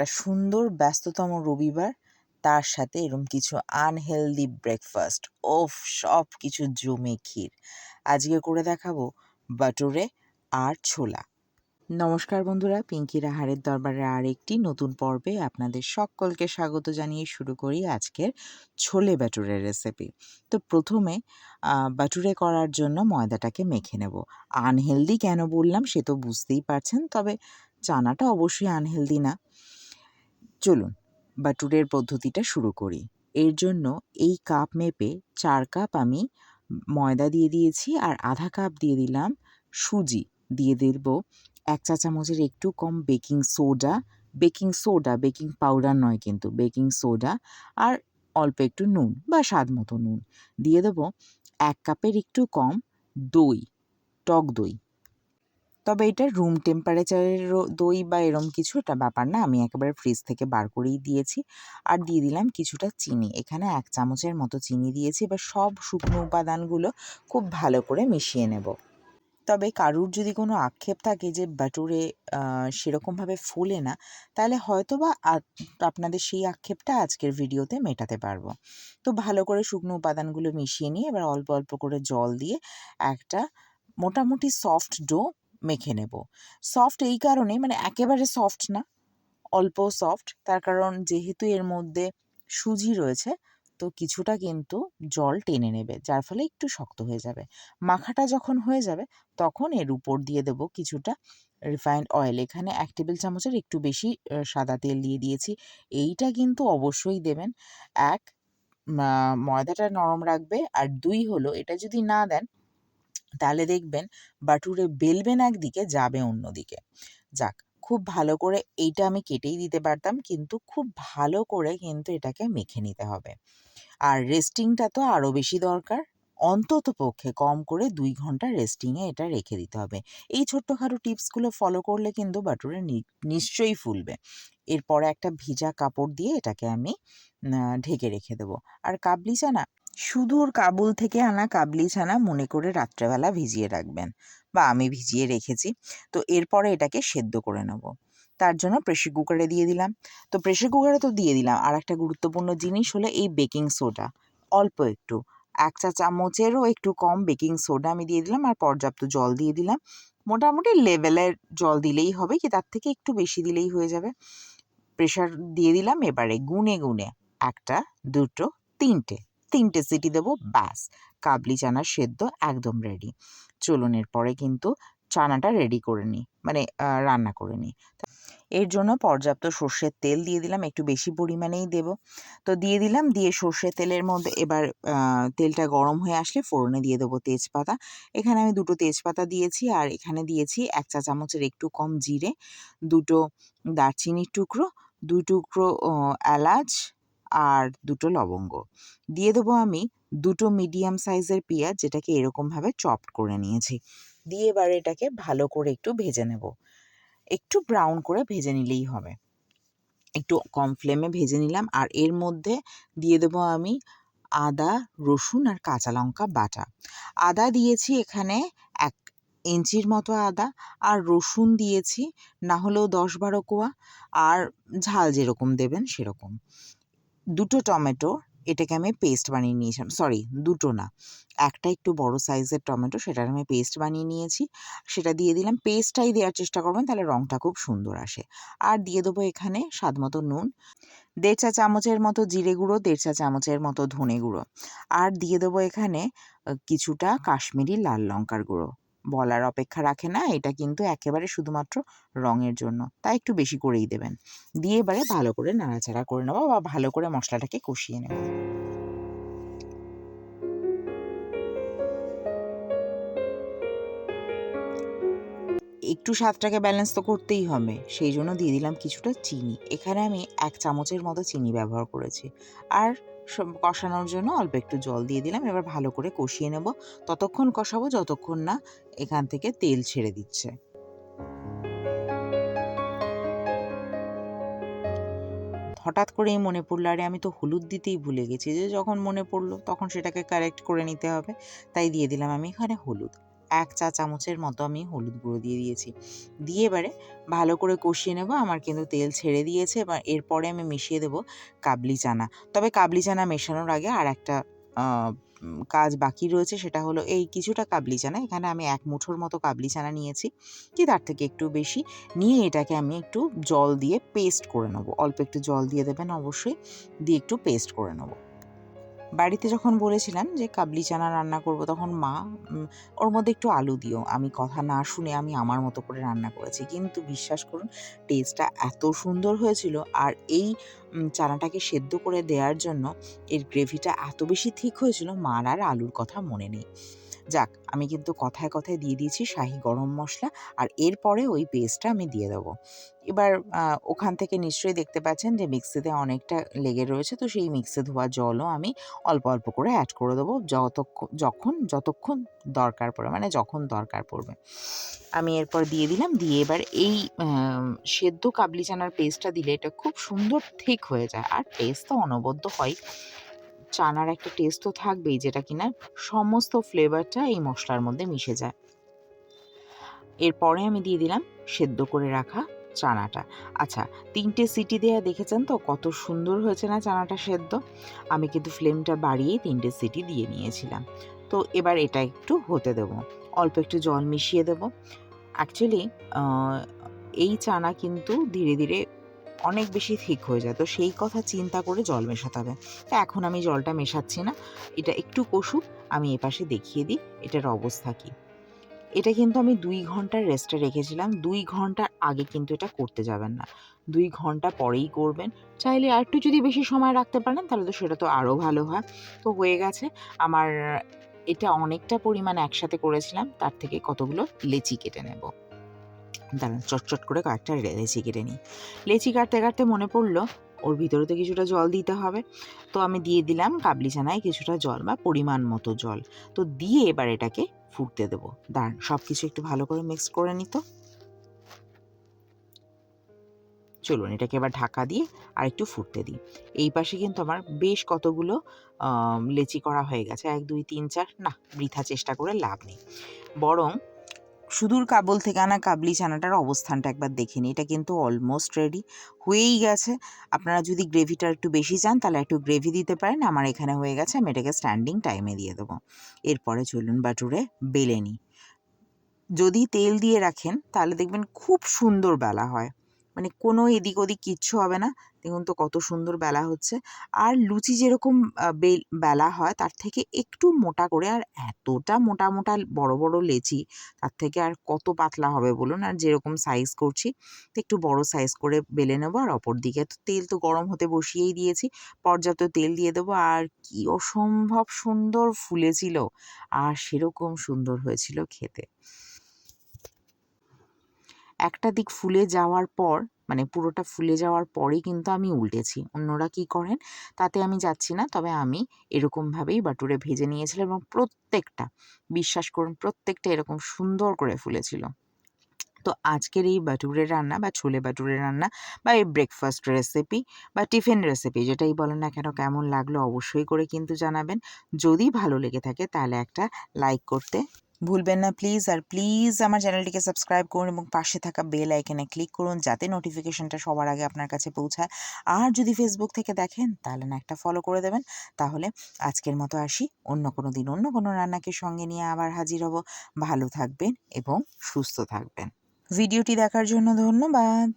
একটা সুন্দর ব্যস্ততম রবিবার। তার সাথে এরম কিছু আনহেলদি ব্রেকফাস্ট ওফ সব কিছু জমে ক্ষীর। আজকে করে দেখাবো বাটুরে আর ছোলা। নমস্কার বন্ধুরা পিঙ্কি রাহারের দরবারে আর একটি নতুন পর্বে আপনাদের সকলকে স্বাগত জানিয়ে শুরু করি আজকের ছোলে বাটুরের রেসিপি তো প্রথমে বাটুরে করার জন্য ময়দাটাকে মেখে নেব। আনহেলদি কেন বললাম সে তো বুঝতেই পারছেন, তবে চানাটা অবশ্যই আনহেলদি না। চলুন বাটুরের পদ্ধতিটা শুরু করি। এর জন্য এই কাপ মেপে চার কাপ আমি ময়দা দিয়ে দিয়েছি আর আধা কাপ দিয়ে দিলাম সুজি। দিয়ে দেব এক চা চামচের একটু কম baking soda baking soda baking powder নয় কিন্তু বেকিং সোডা আর অল্প একটু নুন, বা স্বাদ মতো নুন। দিয়ে দেবো এক কাপের একটু কম দই, টক দই। তবে এটা রুম টেম্পারেচারের দই বা এরম কিছু এটা ব্যাপার না। আমি একেবারে ফ্রিজ থেকে বার করেই দিয়েছি। আর দিয়ে দিলাম কিছুটা চিনি। এখানে এক চামচের মতো চিনি দিয়েছি। এবার সব শুকনো উপাদানগুলো খুব ভালো করে মিশিয়ে নেব। তবে কারুর যদি কোনো আক্ষেপ থাকে যে বাটুরে সেরকমভাবে ফোলে না, তাহলে হয়তো বা আপনাদের সেই আক্ষেপটা আজকের ভিডিওতে মেটাতে পারব। তো ভালো করে শুকনো উপাদানগুলো মিশিয়ে নিয়ে এবার অল্প অল্প করে জল দিয়ে একটা মোটামুটি সফট ডো মেখে নেব। সফট এই কারণে মানে একেবারে সফট না, অল্প সফট তার কারণ যেহেতু এর মধ্যে সুজি রয়েছে, তো কিছুটা কিন্তু জল টেনে নেবে, যার ফলে একটু শক্ত হয়ে যাবে। মাখাটা যখন হয়ে যাবে, তখন এর উপর দিয়ে দেব কিছুটা রিফাইন্ড অয়েল এখানে এক টেবিল চামচের একটু বেশি সাদা তেল দিয়ে দিয়েছি। এইটা কিন্তু অবশ্যই দেবেন। এক ময়দাটা নরম রাখবে, আর দুই হলো, এটা যদি না দেন তাহলে দেখবেন বাটুরে বেলবেন একদিকে, যাবে অন্যদিকে। যাক, খুব ভালো করে এইটা আমি কেটেই দিতে পারতাম, কিন্তু খুব ভালো করে কিন্তু এটাকে মেখে নিতে হবে। আর রেস্টিংটা তো আরও বেশি দরকার। অন্তত পক্ষে কম করে দুই ঘণ্টা রেস্টিংয়ে এটা রেখে দিতে হবে। এই ছোট্টখাটো টিপসগুলো ফলো করলে কিন্তু বাটুরে নিশ্চয়ই ফুলবে। এরপরে একটা ভিজা কাপড় দিয়ে এটাকে আমি ঢেকে রেখে দেবো। আর কাবলি চানা সুদূর কাবুল থেকে আনা কাবলি ছানা মনে করে রাত্রেবেলা ভিজিয়ে রাখবেন বা আমি ভিজিয়ে রেখেছি, তো এরপরে এটাকে সেদ্ধ করে নেব। তার জন্য প্রেশার কুকারে দিয়ে দিলাম। তো প্রেশার কুকারে তো দিয়ে দিলাম। আর একটা গুরুত্বপূর্ণ জিনিস হলো এই বেকিং সোডা অল্প একটু। এক চা চামচেরও একটু কম বেকিং সোডা আমি দিয়ে দিলাম আর পর্যাপ্ত জল দিয়ে দিলাম। মোটামুটি লেভেলের জল দিলেই হবে কি তার থেকে একটু বেশি দিলেই হয়ে যাবে। প্রেশার দিয়ে দিলাম এবারে গুনে গুনে একটা, দুটো, তিনটে। তিনটে সিটি দেবো ব্যাস। কাবলি চানার সেদ্ধ একদম রেডি চলুন এরপরে কিন্তু চানাটা রেডি করে নিই মানে রান্না করে নিই। এর জন্য পর্যাপ্ত সর্ষের তেল দিয়ে দিলাম একটু বেশি পরিমাণেই দেব। তো দিয়ে দিলাম দিয়ে সর্ষের তেলের মধ্যে এবার তেলটা গরম হয়ে আসলে ফোড়নে দিয়ে দেবো তেজপাতা। এখানে আমি দুটো তেজপাতা দিয়েছি আর এখানে দিয়েছি এক চা চামচের একটু কম জিরে দুটো দারচিনির টুকরো দুই টুকরো এলাচ আর দুটো লবঙ্গ। দিয়ে দেবো আমি দুটো মিডিয়াম সাইজের পেঁয়াজ, যেটাকে এরকমভাবে চপড করে নিয়েছি। দিয়ে এবার এটাকে ভালো করে একটু ভেজে নেব। একটু ব্রাউন করে ভেজে নিলেই হবে। একটু কম ফ্লেমে ভেজে নিলাম, আর এর মধ্যে দিয়ে দেবো আমি আদা, রসুন, আর কাঁচা লঙ্কা বাটা। আদা দিয়েছি এখানে এক ইঞ্চির মতো আদা, আর রসুন দিয়েছি না হলেও দশ বারো কোয়া, আর ঝাল যেরকম দেবেন সেরকম। দুটো টমেটো, এটাকে আমি পেস্ট বানিয়ে নিয়েছিলাম। সরি দুটো না। একটা একটু বড় সাইজের টমেটো, সেটার আমি পেস্ট বানিয়ে নিয়েছি। সেটা দিয়ে দিলাম। পেস্টটাই দেওয়ার চেষ্টা করবেন, তাহলে রঙটা খুব সুন্দর আসে। আর দিয়ে দেবো এখানে স্বাদ মতো নুন, দেড় চা চামচের মতো জিরে গুঁড়ো, দেড় চা চামচের মতো ধনে গুঁড়ো। আর দিয়ে দেবো এখানে কিছুটা কাশ্মীরি লাল লঙ্কার গুঁড়ো। বলার অপেক্ষা রাখে না, এটা কিন্তু একেবারে শুধুমাত্র রঙের জন্য। তাই একটু বেশি করেই দেবেন। দিয়ে এবারে ভালো করে নাড়াচাড়া করে নেব বা ভালো করে মশলাটাকে কষিয়ে নেব। একটু স্বাদটাকে ব্যালেন্স তো করতেই হবে, সেই জন্য দিয়ে দিলাম কিছুটা চিনি। এখানে আমি এক চামচের মতো চিনি ব্যবহার করেছি। আর কষানোর জন্য অল্প একটু জল দিয়ে দিলাম। এবার ভালো করে কষিয়ে নেব। ততক্ষণ কষাবো, যতক্ষণ না এখান থেকে তেল ছেড়ে দিচ্ছে। হঠাৎ করেই মনে পড়ল, আরে আমি তো হলুদ দিতেই ভুলে গেছি যে যখন মনে পড়ল তখন সেটাকে কারেক্ট করে নিতে হবে। তাই দিয়ে দিলাম আমি এখানে হলুদ। এক চা চামচের মতো আমি হলুদ গুঁড়ো দিয়ে দিয়েছি। দিয়ে এবারে ভালো করে কষিয়ে নেব। আমার কিন্তু তেল ছেড়ে দিয়েছে। এবার এরপরে আমি মিশিয়ে দেবো কাবলি চানা। তবে কাবলি চানা মেশানোর আগে আর একটা কাজ বাকি রয়েছে। সেটা হলো এই কিছুটা কাবলি চানা। এখানে আমি এক মুঠোর মতো কাবলি চানা নিয়েছি কি তার থেকে একটু বেশি। নিয়ে এটাকে আমি একটু জল দিয়ে পেস্ট করে নেব। অল্প একটু জল দিয়ে দেবেন অবশ্যই। দিয়ে একটু পেস্ট করে নেব। বাড়িতে যখন বলেছিলাম যে কাবলি চানা রান্না করব, তখন মা ওর মধ্যে একটু আলু দিও। আমি কথা না শুনে আমি আমার মতো করে রান্না করেছি। কিন্তু বিশ্বাস করুন টেস্টটা এত সুন্দর হয়েছিল আর এই চানাটাকে সেদ্ধ করে দেওয়ার জন্য এর গ্রেভিটা এত বেশি ঠিক হয়েছিল, মার আর আলুর কথা মনে নেই। যাক, আমি কিন্তু কথায় কথায় দিয়ে দিয়েছি শাহি গরম মশলা আর এরপরে ওই পেস্টটা আমি দিয়ে দেবো। এবার ওখান থেকে নিশ্চয়ই দেখতে পাচ্ছেন যে মিক্সিতে অনেকটা লেগে রয়েছে, তো সেই মিক্সে ধোয়া জলও আমি অল্প অল্প করে অ্যাড করে দেবো যতক্ষণ যখন, যতক্ষণ দরকার পড়ে মানে যখন দরকার পড়বে। আমি এরপর দিয়ে দিলাম, দিয়ে এবার এই সেদ্ধ কাবলি চানার পেস্টটা দিলে এটা খুব সুন্দর ঠিক হয়ে যায়, আর পেস্ট তো অনবদ্য হয়। চানার একটা টেস্ট তো থাকবেই, যেটা কিনা সমস্ত ফ্লেভারটা এই মশলার মধ্যে মিশে যায়। এরপরে আমি দিয়ে দিলাম সেদ্ধ করে রাখা চানাটা। আচ্ছা তিনটে সিটি দেওয়া দেখেছেন তো? কত সুন্দর হয়েছে না চানাটা সেদ্ধ? আমি কিন্তু ফ্লেমটা বাড়িয়েই তিনটে সিটি দিয়ে নিয়েছিলাম। তো এবার এটা একটু হতে দেবো। অল্প একটু জল মিশিয়ে দেবো। অ্যাকচুয়ালি এই চানা কিন্তু ধীরে ধীরে অনেক বেশি ঠিক হয়ে যায়। তো সেই কথা চিন্তা করে জল মেশাতে হবে। তো এখন আমি জলটা মেশাচ্ছি না। এটা একটু কষুক, আমি এপাশে দেখিয়ে দিই এটার অবস্থা কী। এটা কিন্তু আমি দুই ঘণ্টার রেস্টে রেখেছিলাম। দুই ঘণ্টার আগে কিন্তু এটা করতে যাবেন না। দুই ঘণ্টা পরেই করবেন। চাইলে আর একটু যদি বেশি সময় রাখতে পারেন, তাহলে তো সেটা তো আরও ভালো হয়। তো হয়ে গেছে, আমার এটা অনেকটা পরিমাণ একসাথে করেছিলাম, তার থেকে কতগুলো লেচি কেটে নেব। দাঁড়ান, চটচট করে কয়েকটা লেচি কেটে নিই। লেচি কাটতে কাটতে মনে পড়ল, ওর ভিতরে তো কিছুটা জল দিতে হবে। তো আমি দিয়ে দিলাম কাবলি চানায় কিছুটা জল বা পরিমাণ মতো জল। তো দিয়ে এবার এটাকে ফুটতে দেবো। দাঁড়ান সব কিছু একটু ভালো করে মিক্স করে নিত চলুন, এটাকে এবার ঢাকা দিয়ে আর একটু ফুটতে দিই। এই পাশে কিন্তু আমার বেশ কতগুলো লেচি করা হয়ে গেছে। এক, দুই, তিন, চার, না, বৃথা চেষ্টা করে লাভ নেই। বরং সুদূর কাবল থেকে আনা কাবলি চানাটার অবস্থানটা একবার দেখে নিই। এটা কিন্তু অলমোস্ট রেডি হয়েই গেছে। আপনারা যদি গ্রেভিটা একটু বেশি চান, তাহলে একটু গ্রেভি দিতে পারেন। আমার এখানে হয়ে গেছে, আমি এটাকে স্ট্যান্ডিং টাইমে দিয়ে দেবো। এরপরে চলুন বাটুরে বেলে নিই। যদি তেল দিয়ে রাখেন, তাহলে দেখবেন খুব সুন্দর বেলা হয়। মানে কোনো এদিক ওদিক কিচ্ছু হবে না। দেখুন তো কত সুন্দর বেলা হচ্ছে। আর লুচি যেরকম বেলা হয়, তার থেকে একটু মোটা করে আর এতটা মোটা মোটা বড় বড় লেচি, তার থেকে আর কত পাতলা হবে বলুন? আর যেরকম সাইজ করছি, তো একটু বড় সাইজ করে বেলে নেব। আর অপর দিকে তো তেল তো গরম হতে বসিয়েই দিয়েছি, পর্যাপ্ত তেল দিয়ে দেবো। আর কি অসম্ভব সুন্দর ফুলেছিল। আর সেরকম সুন্দর হয়েছিল খেতে। একটা দিক ফুলে যাওয়ার পর মানে পুরোটা ফুলে যাওয়ার পরেই কিন্তু আমি উল্টেছি। অন্যরা কি করেন? তাতে আমি যাচ্ছি না, তবে আমি এরকমভাবেই বাটুরে ভেজে নিয়েছিলাম এবং প্রত্যেকটা, বিশ্বাস করুন, প্রত্যেকটা এরকম সুন্দর করে ফুলেছিল। তো আজকের এই বাটুরের রান্না বা ছোলে বাটুরের রান্না বা এই ব্রেকফাস্ট রেসিপি বা টিফিন রেসিপি যেটাই বলেন না কেন, কেমন লাগল অবশ্যই করে কিন্তু জানাবেন। যদি ভালো লেগে থাকে তাহলে একটা লাইক করতে ভুলবেন না প্লিজ আর প্লিজ আমার চ্যানেলটিকে সাবস্ক্রাইব করুন এবং পাশে থাকা বেল আইকনে ক্লিক করুন যাতে নোটিফিকেশনটা সবার আগে আপনার কাছে পৌঁছায়। আর যদি ফেসবুক থেকে দেখেন, তাহলে না একটা ফলো করে দেবেন। তাহলে আজকের মতো আসি। অন্য কোনো দিন অন্য কোনো রান্নাকে সঙ্গে নিয়ে আবার হাজির হব। ভালো থাকবেন এবং সুস্থ থাকবেন। ভিডিওটি দেখার জন্য ধন্যবাদ।